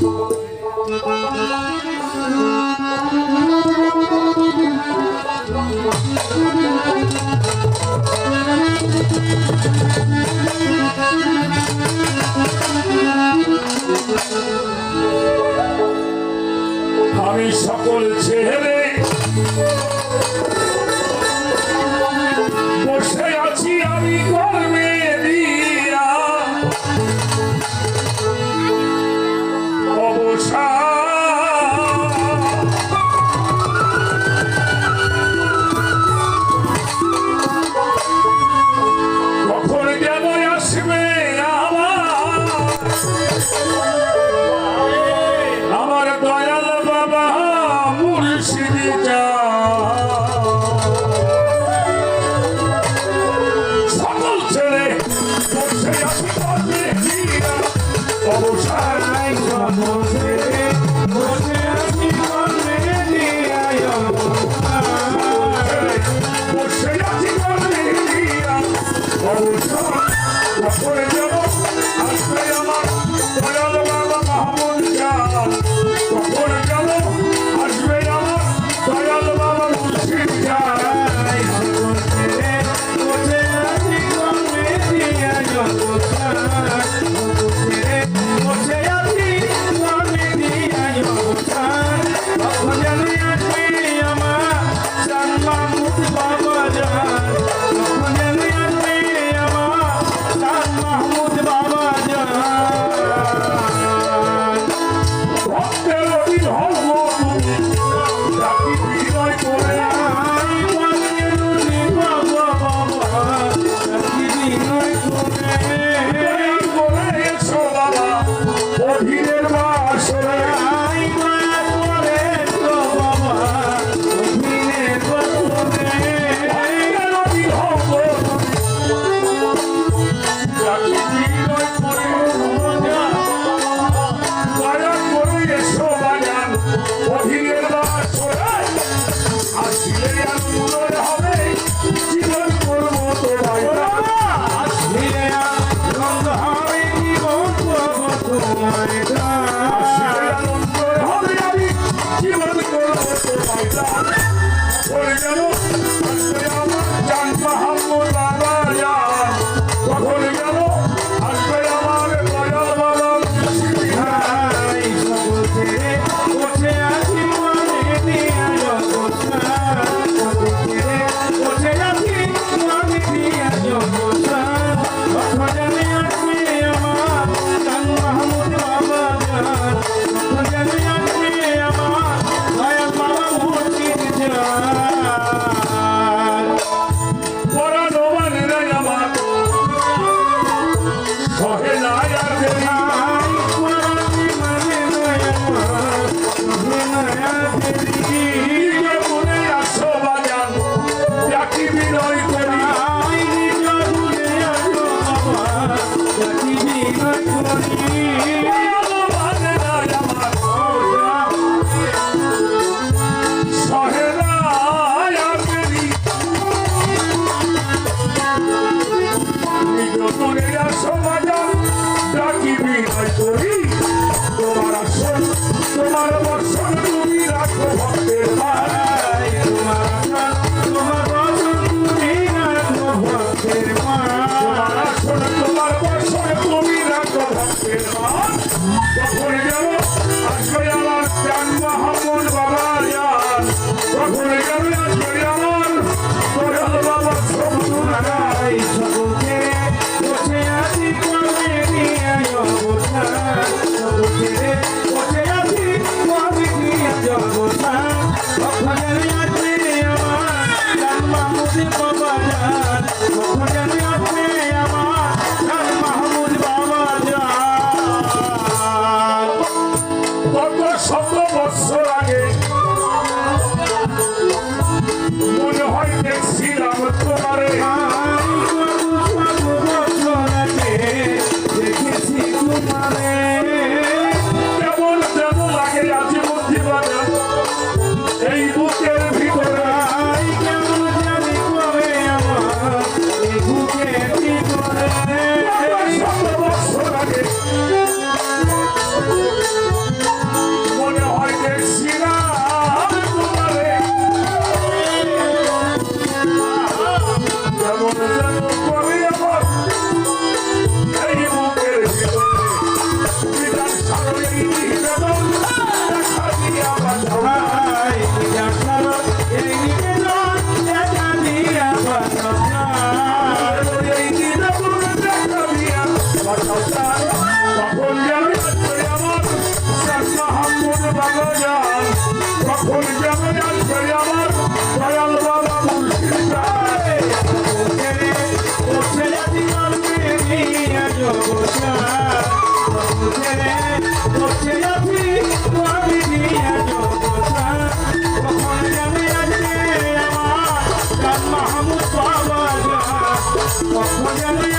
Thank you. মুর্শিদ যা সকল ছেলে অবসর নাই। Thank you. কোন বাবা। I'm gonna Vamos a ver,